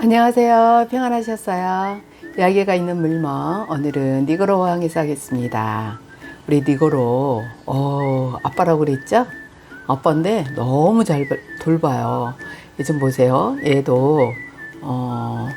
안녕하세요. 평안하셨어요? 이야기가 있는 물먹. 오늘은 니고로 왕에서 하겠습니다. 우리 니고로, 어, 아빠라고 그랬죠? 아빠인데 너무 잘 돌봐요. 요즘 보세요. 얘도, 어,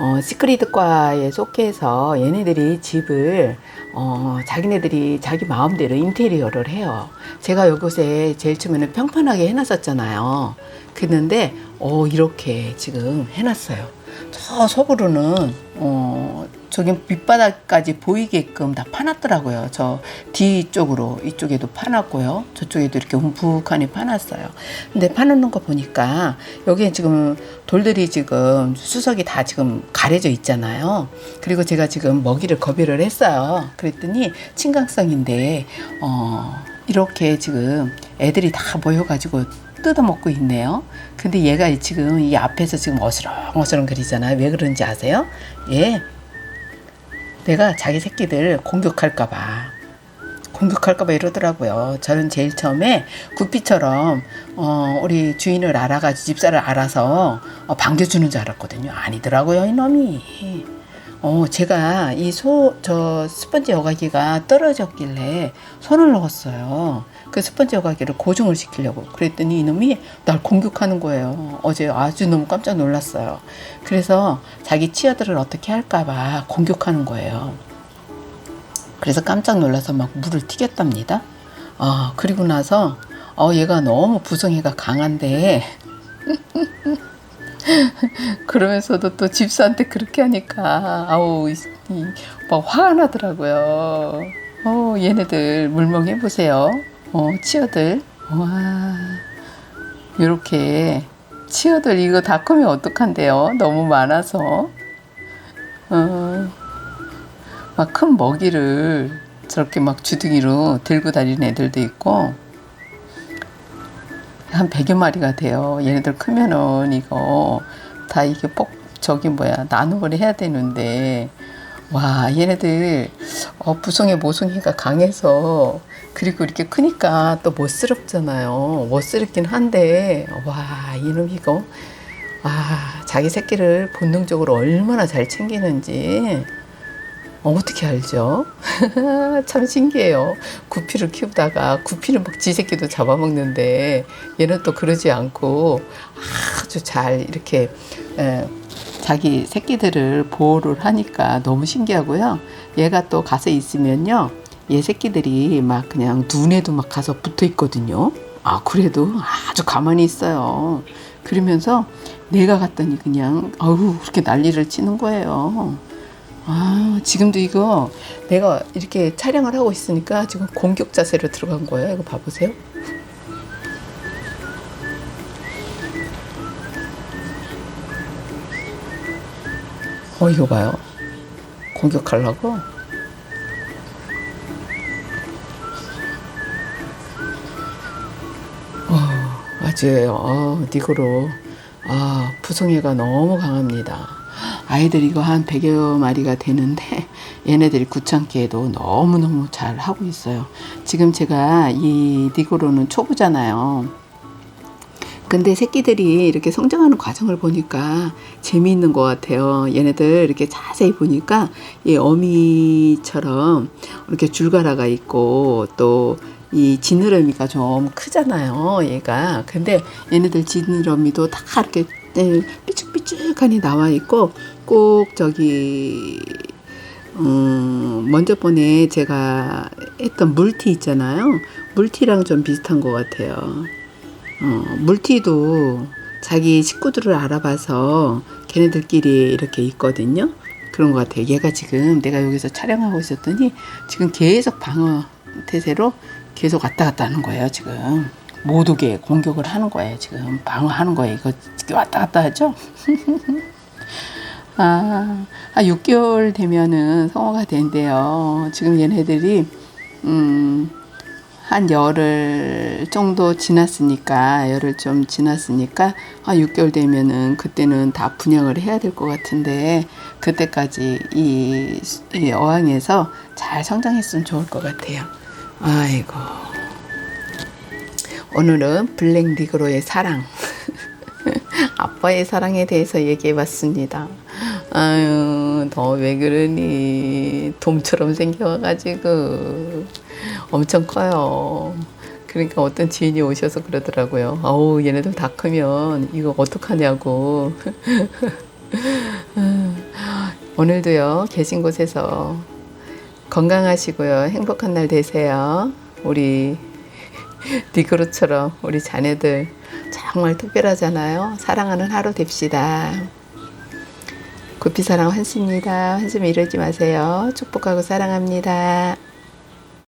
어, 시크릿과에 속해서 얘네들이 집을 어, 자기네들이 자기 마음대로 인테리어를 해요. 제가 이곳에 제일 처음에는 평평하게 해놨었잖아요. 그랬는데 어, 이렇게 지금 해놨어요. 저 속으로는 어, 저기 밑바닥까지 보이게끔 다 파놨더라고요. 저 뒤쪽으로 이쪽에도 파놨고요. 저쪽에도 이렇게 움푹하니 파놨어요. 근데 파놓는 거 보니까 여기에 지금 돌들이 지금 수석이 다 지금 가려져 있잖아요. 그리고 제가 지금 먹이를 겁유를 했어요. 그랬더니 친강성인데 어, 이렇게 지금 애들이 다 모여가지고 뜯어먹고 있네요. 근데 얘가 지금 이 앞에서 지금 어스렁어스렁 거리잖아요. 왜 그런지 아세요? 얘 내가 자기 새끼들 공격할까봐 공격할까봐 이러더라고요. 저는 제일 처음에 구피처럼 어, 우리 주인을 알아가지고 집사를 알아서 어, 반겨주는 줄 알았거든요. 아니더라고요, 이놈이. 어, 제가 이 소, 저 스펀지 여과기가 떨어졌길래 손을 넣었어요. 그 스펀지 여과기를 고정을 시키려고. 그랬더니 이놈이 날 공격하는 거예요. 어제 아주 너무 깜짝 놀랐어요. 그래서 자기 치어들을 어떻게 할까봐 공격하는 거예요. 그래서 깜짝 놀라서 막 물을 튀겼답니다. 아, 그리고 나서, 어, 얘가 너무 부성애가 강한데, 그러면서도 또 집사한테 그렇게 하니까 아우 이, 이, 막 화가 나더라고요. 어 얘네들 물멍해 보세요. 어 치어들 와 이렇게 치어들 이거 다 크면 어떡한데요? 너무 많아서 어 막 큰 먹이를 저렇게 막 주둥이로 들고 다니는 애들도 있고 한 100여 마리가 돼요. 얘네들 크면은 이거 다 이게 뻑 저기 뭐야 나눔을 해야 되는데 와 얘네들 어, 부성의 모성애가 강해서 그리고 이렇게 크니까 또 멋스럽잖아요. 멋스럽긴 한데 와 이놈 이거 와 자기 새끼를 본능적으로 얼마나 잘 챙기는지 어, 어떻게 알죠? 참 신기해요. 구피를 키우다가 구피는 막 지 새끼도 잡아먹는데 얘는 또 그러지 않고 아주 잘 이렇게 에, 자기 새끼들을 보호를 하니까 너무 신기하고요. 얘가 또 가서 있으면요. 얘 새끼들이 막 그냥 눈에도 막 가서 붙어 있거든요. 아, 그래도 아주 가만히 있어요. 그러면서 내가 갔더니 그냥, 아우, 그렇게 난리를 치는 거예요. 아, 지금도 이거 내가 이렇게 촬영을 하고 있으니까 지금 공격 자세로 들어간 거예요. 이거 봐보세요. 어, 이거 봐요. 공격하려고? 맞아요. 어, 니고로. 아, 부성애가 너무 강합니다. 아이들 이거 한 100여 마리가 되는데 얘네들이 구창기에도 너무너무 잘 하고 있어요. 지금 제가 이 니고로는 초보잖아요. 근데 새끼들이 이렇게 성장하는 과정을 보니까 재미있는 것 같아요. 얘네들 이렇게 자세히 보니까 이 어미처럼 이렇게 줄가라가 있고 또 이 지느러미가 좀 크잖아요. 얘가. 근데 얘네들 지느러미도 다 이렇게 네, 삐죽삐죽하니 나와 있고 꼭 저기 음, 먼저 번에 제가 했던 물티 있잖아요. 물티랑 좀 비슷한 것 같아요. 어, 물티도 자기 식구들을 알아봐서 걔네들끼리 이렇게 있거든요. 그런 것 같아요. 얘가 지금 내가 여기서 촬영하고 있었더니 지금 계속 방어 태세로 계속 왔다 갔다 하는 거예요. 지금 못 오게 공격을 하는 거예요. 지금 방어하는 거예요. 이거 왔다 갔다 하죠. 아, 아 6개월 되면은 성화가 된대요. 지금 얘네들이 음, 한 열흘 정도 지났으니까 열흘 좀 지났으니까 아 6개월 되면은 그때는 다 분양을 해야 될 것 같은데 그때까지 이, 이 어항에서 잘 성장했으면 좋을 것 같아요. 아이고 오늘은 블랙 니그로의 사랑 아빠의 사랑에 대해서 얘기해 봤습니다. 아유, 너 왜 그러니? 돔처럼 생겨가지고 엄청 커요. 그러니까 어떤 지인이 오셔서 그러더라고요. 아우, 얘네들 다 크면 이거 어떡하냐고. 오늘도요, 계신 곳에서 건강하시고요. 행복한 날 되세요. 우리 니그로처럼 우리 자녀들 정말 특별하잖아요. 사랑하는 하루 됩시다. 구피 사랑 환씨입니다. 한숨 이러지 마세요. 축복하고 사랑합니다.